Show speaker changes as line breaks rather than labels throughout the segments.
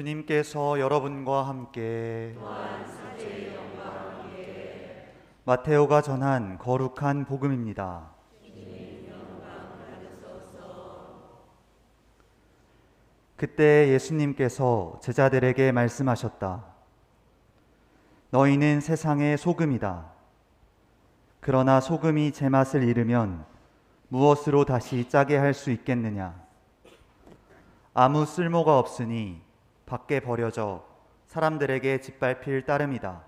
주님께서 여러분과 함께 마테오가 전한 거룩한 복음입니다. 그때 예수님께서 제자들에게 말씀하셨다. 너희는 세상의 소금이다. 그러나 소금이 제맛을 잃으면 무엇으로 다시 짜게 할 수 있겠느냐? 아무 쓸모가 없으니 밖에 버려져 사람들에게 짓밟힐 따름이다.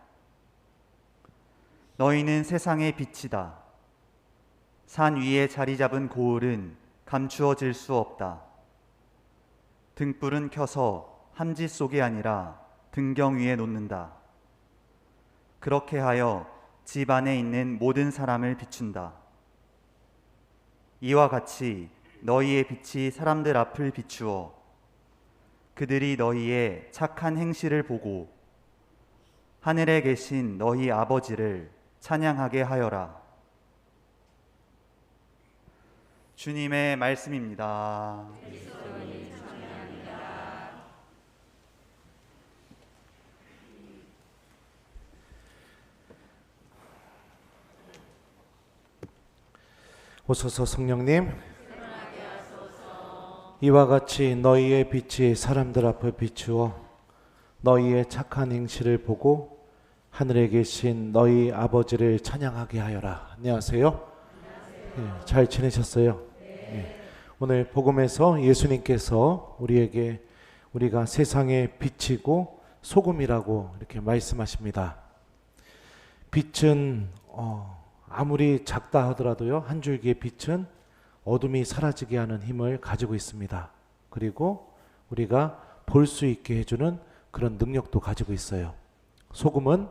너희는 세상의 빛이다. 산 위에 자리 잡은 고을은 감추어질 수 없다. 등불은 켜서 함지 속이 아니라 등경 위에 놓는다. 그렇게 하여 집 안에 있는 모든 사람을 비춘다. 이와 같이 너희의 빛이 사람들 앞을 비추어 그들이 너희의 착한 행실을 보고 하늘에 계신 너희 아버지를 찬양하게 하여라. 주님의 말씀입니다.
오소서 성령님 이와 같이 너희의 빛이 사람들 앞을 비추어 너희의 착한 행실을 보고 하늘에 계신 너희 아버지를 찬양하게 하여라. 안녕하세요. 예, 잘 지내셨어요? 예. 오늘 복음에서 예수님께서 우리에게 우리가 세상의 빛이고 소금이라고 이렇게 말씀하십니다. 빛은 어, 아무리 작다 하더라도요 한 줄기의 빛은 어둠이 사라지게 하는 힘을 가지고 있습니다. 그리고 우리가 볼 수 있게 해주는 그런 능력도 가지고 있어요. 소금은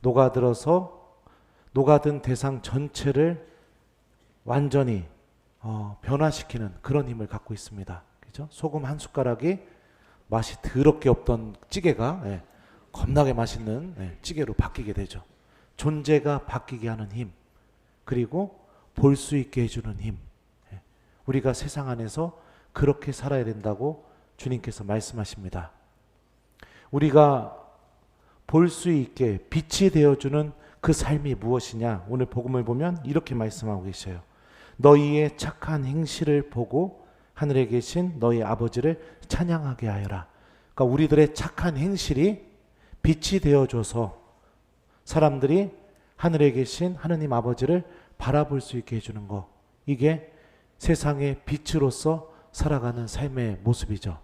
녹아들어서 녹아든 대상 전체를 완전히 어, 변화시키는 그런 힘을 갖고 있습니다. 그죠? 소금 한 숟가락이 맛이 더럽게 없던 찌개가 예, 겁나게 맛있는 예, 찌개로 바뀌게 되죠. 존재가 바뀌게 하는 힘, 그리고 볼 수 있게 해주는 힘. 예, 우리가 세상 안에서 그렇게 살아야 된다고 주님께서 말씀하십니다. 우리가 볼 수 있게 빛이 되어주는 그 삶이 무엇이냐? 오늘 복음을 보면 이렇게 말씀하고 계셔요. 너희의 착한 행실을 보고 하늘에 계신 너희 아버지를 찬양하게 하여라. 그러니까 우리들의 착한 행실이 빛이 되어줘서 사람들이 하늘에 계신 하느님 아버지를 바라볼 수 있게 해주는 거. 이게 세상의 빛으로서 살아가는 삶의 모습이죠.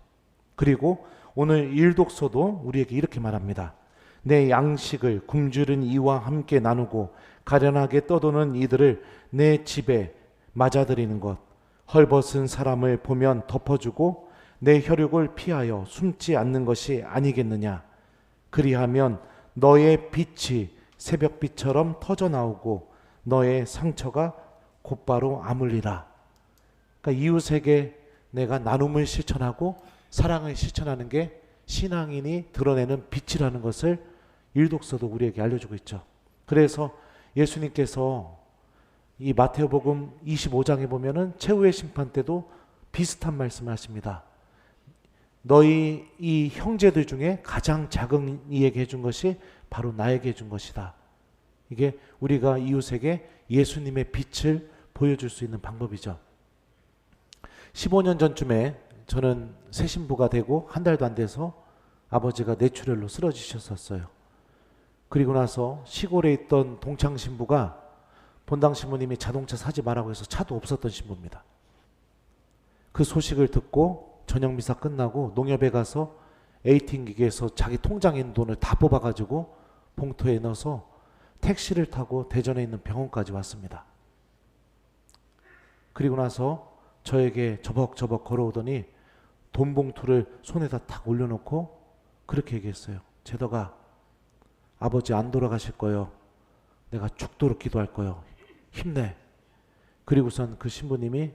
그리고 오늘 일독서도 우리에게 이렇게 말합니다. 내 양식을 굶주린 이와 함께 나누고 가련하게 떠도는 이들을 내 집에 맞아들이는 것. 헐벗은 사람을 보면 덮어주고 내 혈육을 피하여 숨지 않는 것이 아니겠느냐. 그리하면 너의 빛이 새벽빛처럼 터져 나오고 너의 상처가 곧바로 아물리라. 그러니까 이웃에게 내가 나눔을 실천하고 사랑을 실천하는 게 신앙인이 드러내는 빛이라는 것을 일독서도 우리에게 알려주고 있죠. 그래서 예수님께서 이 마태오복음 25장에 보면은 최후의 심판 때도 비슷한 말씀을 하십니다. 너희 이 형제들 중에 가장 작은 이에게 해준 것이 바로 나에게 해준 것이다. 이게 우리가 이웃에게 예수님의 빛을 보여줄 수 있는 방법이죠. 15년 전쯤에 저는 새 신부가 되고 한 달도 안 돼서 아버지가 뇌출혈로 쓰러지셨었어요. 그리고 나서 시골에 있던 동창 신부가 본당 신부님이 자동차 사지 말라고 해서 차도 없었던 신부입니다. 그 소식을 듣고 저녁 미사 끝나고 농협에 가서 에이팅 기계에서 자기 통장에 있는 돈을 다 뽑아가지고 봉투에 넣어서 택시를 타고 대전에 있는 병원까지 왔습니다. 그리고 나서 저에게 저벅저벅 걸어오더니 돈 봉투를 손에다 탁 올려놓고 그렇게 얘기했어요. 제더가 아버지 안 돌아가실 거요. 내가 죽도록 기도할 거요. 힘내. 그리고선 그 신부님이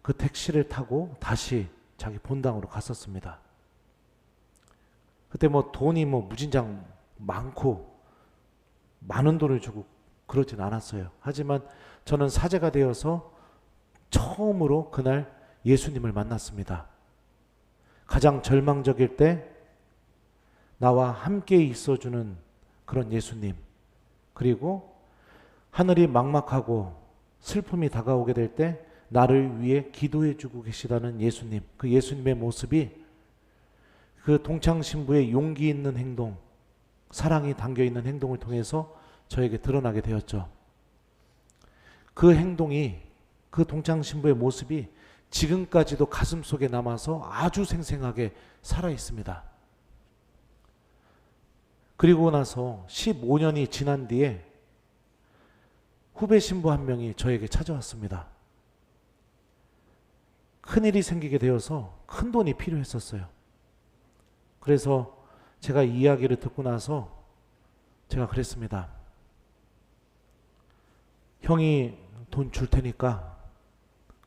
그 택시를 타고 다시 자기 본당으로 갔었습니다. 그때 뭐 돈이 뭐 무진장 많고 많은 돈을 주고 그러진 않았어요. 하지만 저는 사제가 되어서 처음으로 그날 예수님을 만났습니다. 가장 절망적일 때 나와 함께 있어주는 그런 예수님. 그리고 하늘이 막막하고 슬픔이 다가오게 될 때 나를 위해 기도해 주고 계시다는 예수님. 그 예수님의 모습이 그 동창 신부의 용기 있는 행동, 사랑이 담겨 있는 행동을 통해서 저에게 드러나게 되었죠. 그 행동이 그 동창 신부의 모습이 지금까지도 가슴 속에 남아서 아주 생생하게 살아 있습니다. 그리고 나서 15년이 지난 뒤에 후배 신부 한 명이 저에게 찾아왔습니다. 큰 일이 생기게 되어서 큰 돈이 필요했었어요. 그래서 제가 이 이야기를 듣고 나서 제가 그랬습니다. 형이 돈 줄 테니까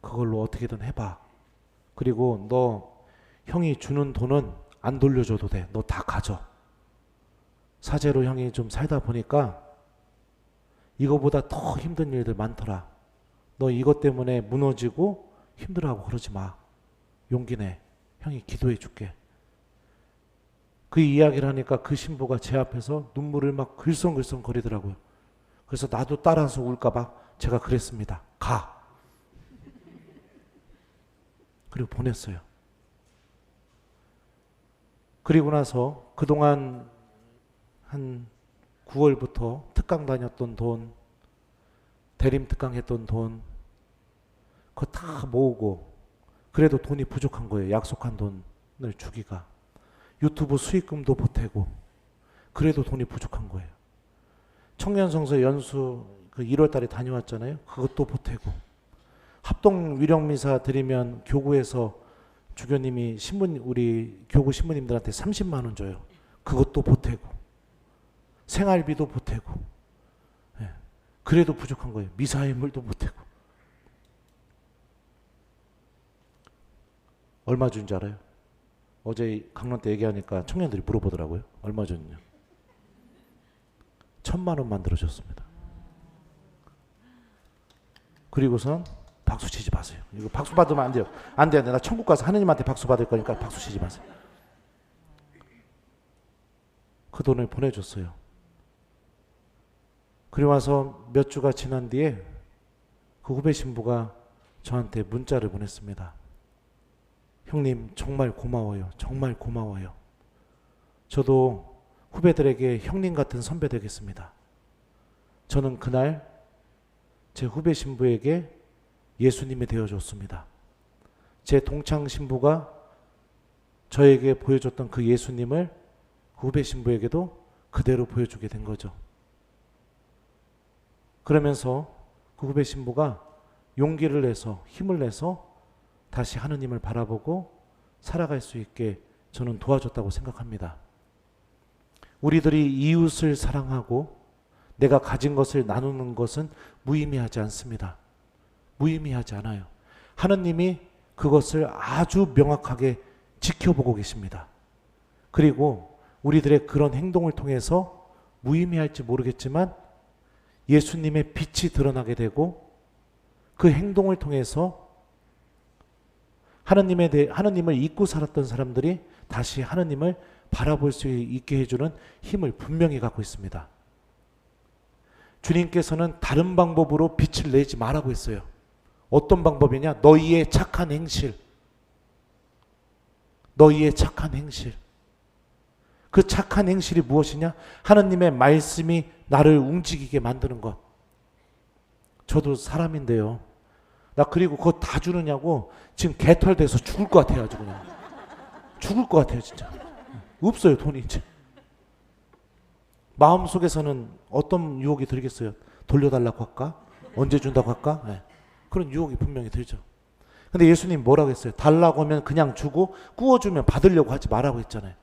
그걸로 어떻게든 해봐. 그리고 너 형이 주는 돈은 안 돌려줘도 돼. 너 다 가져. 사제로 형이 좀 살다 보니까 이거보다 더 힘든 일들 많더라. 너 이것 때문에 무너지고 힘들어하고 그러지 마. 용기 내. 형이 기도해 줄게. 그 이야기를 하니까 그 신부가 제 앞에서 눈물을 막 글썽글썽 거리더라고요. 그래서 나도 따라서 울까봐 제가 그랬습니다. 가. 그리고 보냈어요. 그리고 나서 그동안 한 9월부터 특강 다녔던 돈, 대림 특강 했던 돈, 그거 다 모으고, 그래도 돈이 부족한 거예요. 약속한 돈을 주기가. 유튜브 수익금도 보태고, 그래도 돈이 부족한 거예요. 청년성서 연수 그 1월 달에 다녀왔잖아요. 그것도 보태고. 합동 위령 미사 드리면 교구에서 주교님이 신분 우리 교구 신부님들한테 30만 원 줘요. 그것도 보태고. 생활비도 보태고. 예. 그래도 부족한 거예요. 미사의 물도 보태고. 얼마 준지 알아요? 어제 강론 때 얘기하니까 청년들이 물어보더라고요. 얼마 줬냐? 천만 원 만들어줬습니다. 그리고선 박수 치지 마세요. 이거 박수 받으면 안 돼요. 안 돼, 안 돼. 나 천국 가서 하느님한테 박수 받을 거니까 박수 치지 마세요. 그 돈을 보내줬어요. 그리고 와서 몇 주가 지난 뒤에 그 후배 신부가 저한테 문자를 보냈습니다. 형님, 정말 고마워요. 정말 고마워요. 저도 후배들에게 형님 같은 선배 되겠습니다. 저는 그날 제 후배 신부에게 예수님이 되어줬습니다. 제 동창 신부가 저에게 보여줬던 그 예수님을 그 후배 신부에게도 그대로 보여주게 된 거죠. 그러면서 그 후배 신부가 용기를 내서 힘을 내서 다시 하느님을 바라보고 살아갈 수 있게 저는 도와줬다고 생각합니다. 우리들이 이웃을 사랑하고 내가 가진 것을 나누는 것은 무의미하지 않습니다. 무의미하지 않아요. 하느님이 그것을 아주 명확하게 지켜보고 계십니다. 그리고 우리들의 그런 행동을 통해서 무의미할지 모르겠지만 예수님의 빛이 드러나게 되고 그 행동을 통해서 하느님에 대해 하느님을 잊고 살았던 사람들이 다시 하느님을 바라볼 수 있게 해주는 힘을 분명히 갖고 있습니다. 주님께서는 다른 방법으로 빛을 내지 말라고 했어요. 어떤 방법이냐? 너희의 착한 행실. 너희의 착한 행실. 그 착한 행실이 무엇이냐? 하나님의 말씀이 나를 움직이게 만드는 것. 저도 사람인데요. 나 그리고 그거 다 주느냐고 지금 개털돼서 죽을 것 같아요. 아주 그냥. 죽을 것 같아요. 진짜. 없어요. 돈이 이제. 마음속에서는 어떤 유혹이 들겠어요? 돌려달라고 할까? 언제 준다고 할까? 네. 그런 유혹이 분명히 들죠. 근데 예수님 뭐라고 했어요? 달라고 하면 그냥 주고 구워주면 받으려고 하지 말라고 했잖아요.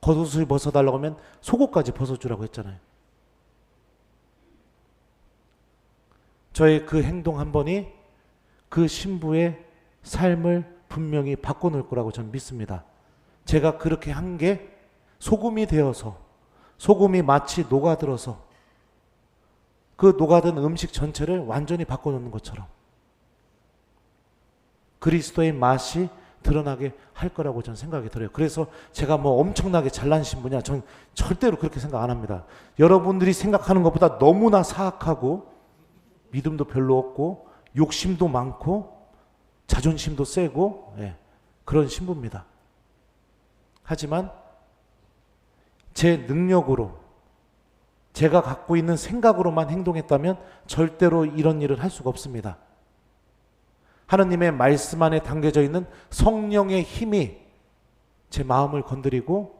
겉옷을 벗어달라고 하면 속옷까지 벗어주라고 했잖아요. 저의 그 행동 한 번이 그 신부의 삶을 분명히 바꿔놓을 거라고 저는 믿습니다. 제가 그렇게 한 게 소금이 되어서 소금이 마치 녹아들어서 그 녹아든 음식 전체를 완전히 바꿔놓는 것처럼 그리스도의 맛이 드러나게 할 거라고 저는 생각이 들어요. 그래서 제가 뭐 엄청나게 잘난 신부냐? 전 절대로 그렇게 생각 안 합니다. 여러분들이 생각하는 것보다 너무나 사악하고 믿음도 별로 없고 욕심도 많고 자존심도 세고 예, 그런 신부입니다. 하지만 제 능력으로 제가 갖고 있는 생각으로만 행동했다면 절대로 이런 일을 할 수가 없습니다. 하느님의 말씀 안에 담겨져 있는 성령의 힘이 제 마음을 건드리고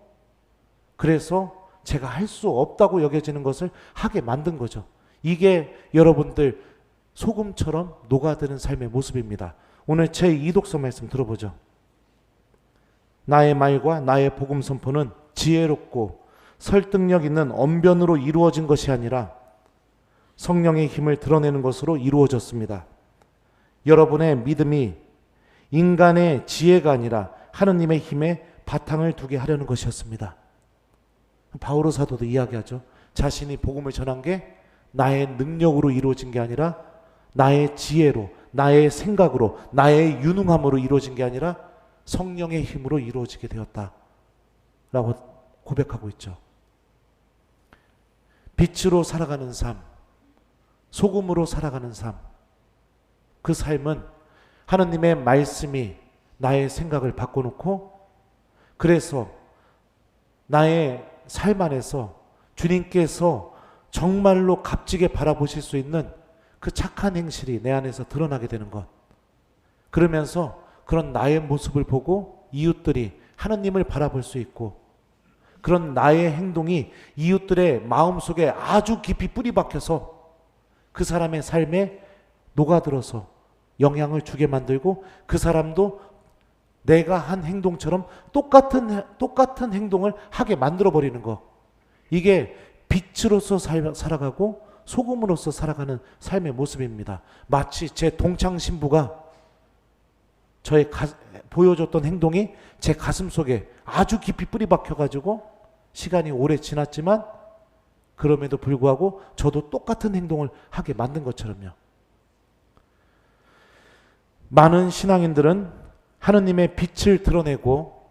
그래서 제가 할 수 없다고 여겨지는 것을 하게 만든 거죠. 이게 여러분들 소금처럼 녹아드는 삶의 모습입니다. 오늘 제 이독서 말씀 들어보죠. 나의 말과 나의 복음 선포는 지혜롭고 설득력 있는 언변으로 이루어진 것이 아니라 성령의 힘을 드러내는 것으로 이루어졌습니다. 여러분의 믿음이 인간의 지혜가 아니라 하느님의 힘에 바탕을 두게 하려는 것이었습니다. 바오로 사도도 이야기하죠. 자신이 복음을 전한 게 나의 능력으로 이루어진 게 아니라 나의 지혜로, 나의 생각으로, 나의 유능함으로 이루어진 게 아니라 성령의 힘으로 이루어지게 되었다. 라고 고백하고 있죠. 빛으로 살아가는 삶, 소금으로 살아가는 삶, 그 삶은 하느님의 말씀이 나의 생각을 바꿔놓고 그래서 나의 삶 안에서 주님께서 정말로 값지게 바라보실 수 있는 그 착한 행실이 내 안에서 드러나게 되는 것. 그러면서 그런 나의 모습을 보고 이웃들이 하느님을 바라볼 수 있고 그런 나의 행동이 이웃들의 마음 속에 아주 깊이 뿌리 박혀서 그 사람의 삶에 녹아들어서 영향을 주게 만들고 그 사람도 내가 한 행동처럼 똑같은 똑같은 행동을 하게 만들어 버리는 거. 이게 빛으로서 살, 살아가고 소금으로서 살아가는 삶의 모습입니다. 마치 제 동창 신부가 저의 가, 보여줬던 행동이 제 가슴 속에 아주 깊이 뿌리 박혀 가지고 시간이 오래 지났지만 그럼에도 불구하고 저도 똑같은 행동을 하게 만든 것처럼요. 많은 신앙인들은 하느님의 빛을 드러내고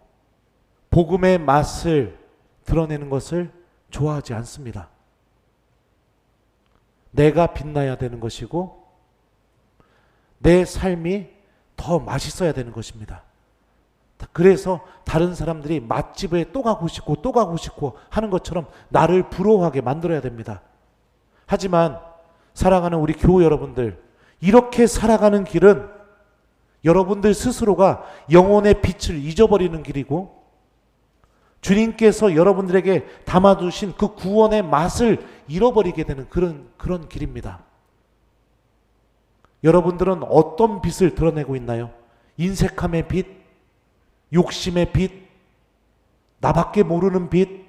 복음의 맛을 드러내는 것을 좋아하지 않습니다. 내가 빛나야 되는 것이고 내 삶이 더 맛있어야 되는 것입니다. 그래서 다른 사람들이 맛집에 또 가고 싶고 또 가고 싶고 하는 것처럼 나를 부러워하게 만들어야 됩니다. 하지만 살아가는 우리 교우 여러분들 이렇게 살아가는 길은 여러분들 스스로가 영혼의 빛을 잊어버리는 길이고 주님께서 여러분들에게 담아두신 그 구원의 맛을 잃어버리게 되는 그런 그런 길입니다. 여러분들은 어떤 빛을 드러내고 있나요? 인색함의 빛, 욕심의 빛, 나밖에 모르는 빛,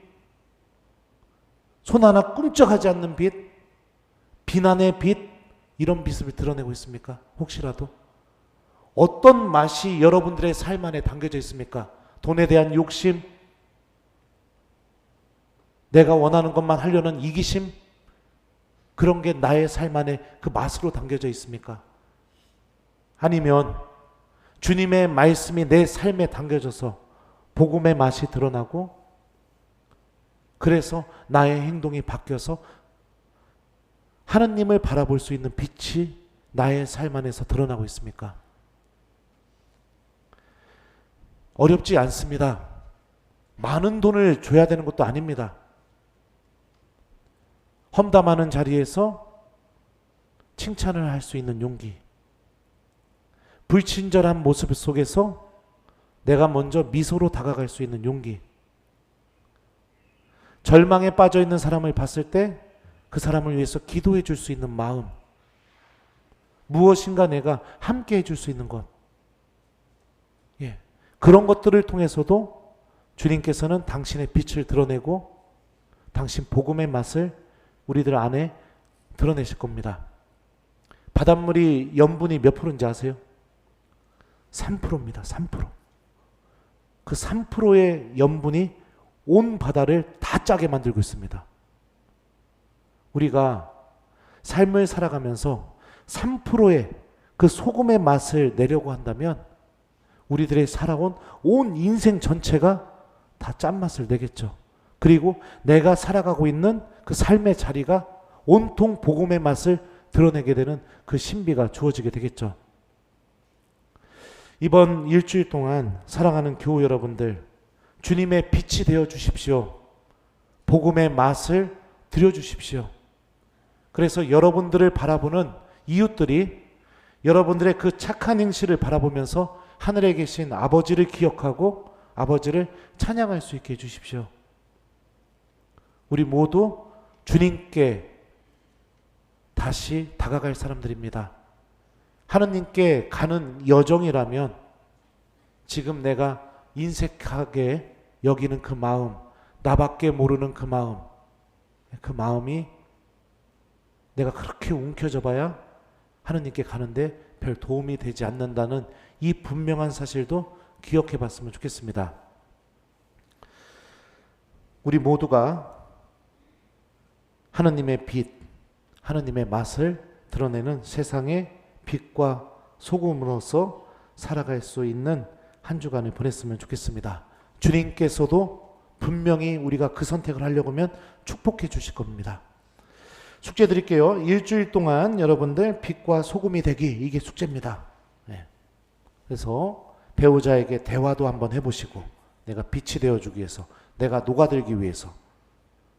손 하나 꿈쩍하지 않는 빛, 비난의 빛, 이런 빛을 드러내고 있습니까? 혹시라도? 어떤 맛이 여러분들의 삶 안에 담겨져 있습니까? 돈에 대한 욕심, 내가 원하는 것만 하려는 이기심, 그런 게 나의 삶 안에 그 맛으로 담겨져 있습니까? 아니면 주님의 말씀이 내 삶에 담겨져서 복음의 맛이 드러나고 그래서 나의 행동이 바뀌어서 하느님을 바라볼 수 있는 빛이 나의 삶 안에서 드러나고 있습니까? 어렵지 않습니다. 많은 돈을 줘야 되는 것도 아닙니다. 험담하는 자리에서 칭찬을 할 수 있는 용기. 불친절한 모습 속에서 내가 먼저 미소로 다가갈 수 있는 용기. 절망에 빠져 있는 사람을 봤을 때 그 사람을 위해서 기도해 줄 수 있는 마음. 무엇인가 내가 함께 해줄 수 있는 것. 예. 그런 것들을 통해서도 주님께서는 당신의 빛을 드러내고 당신 복음의 맛을 우리들 안에 드러내실 겁니다. 바닷물이 염분이 몇 프로인지 아세요? 3%입니다. 3%. 그 3%의 염분이 온 바다를 다 짜게 만들고 있습니다. 우리가 삶을 살아가면서 3%의 그 소금의 맛을 내려고 한다면 우리들의 살아온 온 인생 전체가 다 짠맛을 내겠죠. 그리고 내가 살아가고 있는 그 삶의 자리가 온통 복음의 맛을 드러내게 되는 그 신비가 주어지게 되겠죠. 이번 일주일 동안 사랑하는 교우 여러분들, 주님의 빛이 되어 주십시오. 복음의 맛을 드려 주십시오. 그래서 여러분들을 바라보는 이웃들이 여러분들의 그 착한 행실을 바라보면서 하늘에 계신 아버지를 기억하고 아버지를 찬양할 수 있게 해 주십시오. 우리 모두 주님께 다시 다가갈 사람들입니다. 하느님께 가는 여정이라면 지금 내가 인색하게 여기는 그 마음, 나밖에 모르는 그 마음, 그 마음이 내가 그렇게 움켜져 봐야 하느님께 가는데 별 도움이 되지 않는다는 이 분명한 사실도 기억해 봤으면 좋겠습니다. 우리 모두가 하느님의 빛, 하느님의 맛을 드러내는 세상의 빛과 소금으로서 살아갈 수 있는 한 주간을 보냈으면 좋겠습니다. 주님께서도 분명히 우리가 그 선택을 하려고 하면 축복해 주실 겁니다. 숙제 드릴게요. 일주일 동안 여러분들 빛과 소금이 되기 이게 숙제입니다. 네. 그래서 배우자에게 대화도 한번 해보시고 내가 빛이 되어주기 위해서 내가 녹아들기 위해서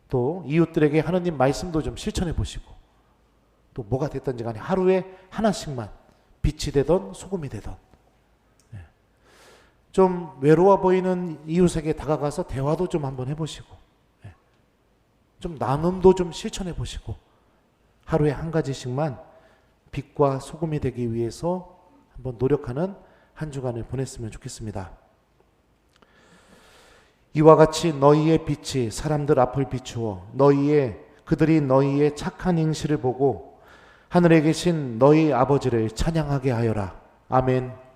또 이웃들에게 하느님 말씀도 좀 실천해 보시고 또 뭐가 됐든지 간에 하루에 하나씩만 빛이 되던 소금이 되던 네. 좀 외로워 보이는 이웃에게 다가가서 대화도 좀 한번 해보시고 네. 좀 나눔도 좀 실천해 보시고 하루에 한 가지씩만 빛과 소금이 되기 위해서 한번 노력하는 한 주간을 보냈으면 좋겠습니다. 이와 같이 너희의 빛이 사람들 앞을 비추어 너희의 그들이 너희의 착한 행실을 보고 하늘에 계신 너희 아버지를 찬양하게 하여라. 아멘.